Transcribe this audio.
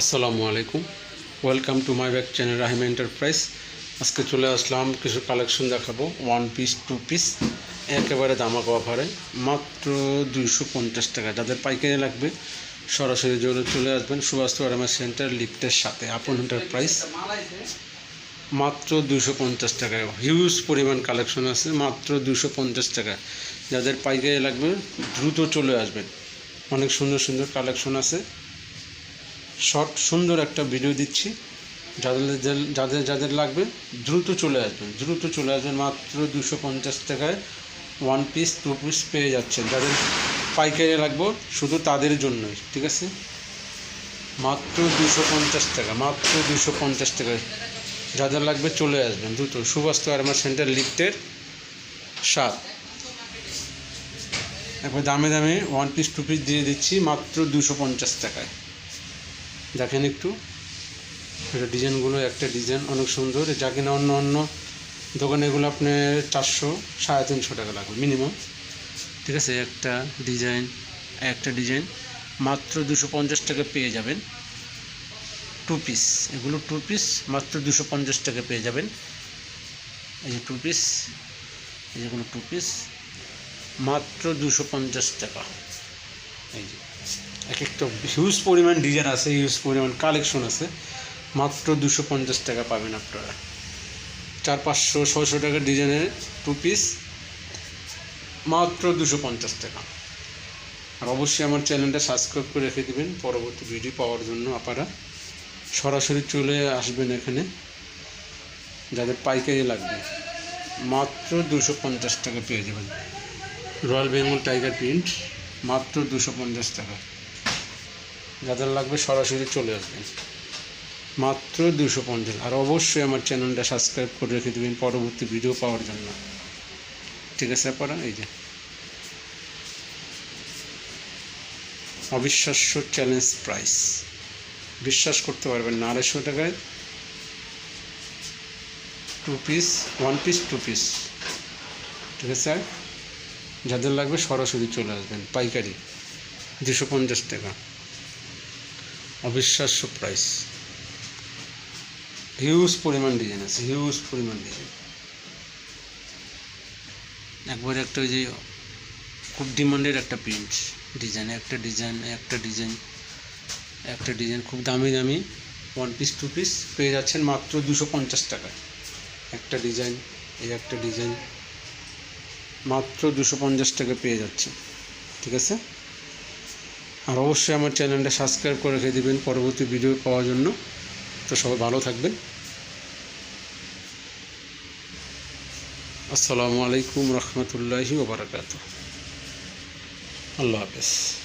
আসসালামু আলাইকুম। Welcome to my back channel Rahim enterprise আজকে চলে আসলাম, কিছু কালেকশন দেখাবো। ওয়ান পিস টু পিস একেবারে দামাক অফারে মাত্র দুইশো পঞ্চাশ টাকা। যাদের পাইকারি লাগবে, সরাসরি জন্য চলে আসবেন। সুভাষ আরামা সেন্টার লিফটের সাথে। আপন এন্টারপ্রাইজ মাত্র দুশো পঞ্চাশ টাকায় হিউজ পরিমাণ কালেকশন আছে, মাত্র দুশো পঞ্চাশ টাকা। যাদের পাইকারি লাগবে, দ্রুত চলে আসবেন। অনেক সুন্দর সুন্দর কালেকশন আছে। শর্ট, সুন্দর একটা ভিডিও দিচ্ছি। যাদের যাদের- যাদের লাগবে, দ্রুত চলে আসবেন। দ্রুত চলে আসবেন, মাত্র দুশো পঞ্চাশ টাকায় ওয়ান পিস টু পিস পেয়ে যাচ্ছেন। যাদের পাইকারি লাগবো, শুধু তাদের জন্যই, ঠিক আছে? মাত্র দুশো পঞ্চাশ টাকা, মাত্র দুশো পঞ্চাশ টাকায়। যাদের লাগবে, চলে আসবেন, দ্রুত। সুভাষ আরমা সেন্টার লিফটের সাত একবার দামে দামে ওয়ান পিস টু পিস দিয়ে দিচ্ছি, মাত্র দুশো পঞ্চাশ টাকায়। দেখেন একটু। এটা ডিজাইনগুলো, একটা ডিজাইন অনেক সুন্দর। যা কিনা অন্য অন্য দোকানে এগুলো আপনার চারশো, সাড়ে তিনশো টাকা লাগবে মিনিমাম ঠিক আছে? একটা ডিজাইন একটা ডিজাইন মাত্র দুশো পঞ্চাশ টাকা পেয়ে যাবেন। টু পিস এগুলো টু পিস মাত্র দুশো পঞ্চাশ টাকা পেয়ে যাবেন। এই যে টু পিস এই যেগুলো টু পিস মাত্র দুশো পঞ্চাশ টাকা। এই যে। এক একটা হিউজ পরিমাণ ডিজাইন আছে হিউজ পরিমাণ কালেকশন আছে। মাত্র দুশো পঞ্চাশ টাকা পাবেন আপনারা। চার পাঁচশো ছশো টাকার ডিজাইনের টু পিস মাত্র দুশো পঞ্চাশ টাকা। আর অবশ্যই আমার চ্যানেলটা সাবস্ক্রাইব করে রেখে দেবেন, পরবর্তী ভিডিও পাওয়ার জন্য আপনারা সরাসরি চলে আসবেন এখানে। যাদের পাইকারি লাগবে, মাত্র দুশো পঞ্চাশ টাকা পেয়ে যাবেন। Royal Bengal tiger print. মাত্র দুশো পঞ্চাশ টাকা। যাদের লাগবে সরাসরি চলে আসবেন। মাত্র দুশো পঞ্চাশ। আর অবশ্যই আমার চ্যানেলটা সাবস্ক্রাইব করে রেখে দেবেন পরবর্তী ভিডিও পাওয়ার জন্য। ঠিক আছে, আপনারা? এই যে। অবিশ্বাস্য চ্যালেঞ্জ প্রাইস বিশ্বাস করতে পারবেন না। আড়াইশো টাকায় two piece one piece two piece ঠিক আছে যাদের লাগবে সরাসরি চলে আসবেন, পাইকারি, দুশো পঞ্চাশ টাকা। অবিশ্বাস্য প্রাইস হিউজ পরিমাণ ডিজাইন আছে হিউজ পরিমাণ ডিজাইন একবার একটা ওই যে খুব ডিমান্ডের একটা প্রিন্ট ডিজাইন একটা ডিজাইন একটা ডিজাইন একটা ডিজাইন খুব দামি দামি ওয়ান পিস টু পিস পেয়ে যাচ্ছেন মাত্র দুশো পঞ্চাশ টাকায়। একটা ডিজাইন এই একটা ডিজাইন মাত্র দুশো পঞ্চাশ টাকা পেয়ে যাচ্ছে। ঠিক আছে? আর অবশ্যই আমার চ্যানেলটা সাবস্ক্রাইব করে রেখে দেবেন পরবর্তী ভিডিও পাওয়ার জন্য। তো সবাই ভালো থাকবেন। আসসালামু আলাইকুম রহমতুল্লাহি ওবরাকাত আল্লাহ হাফেজ।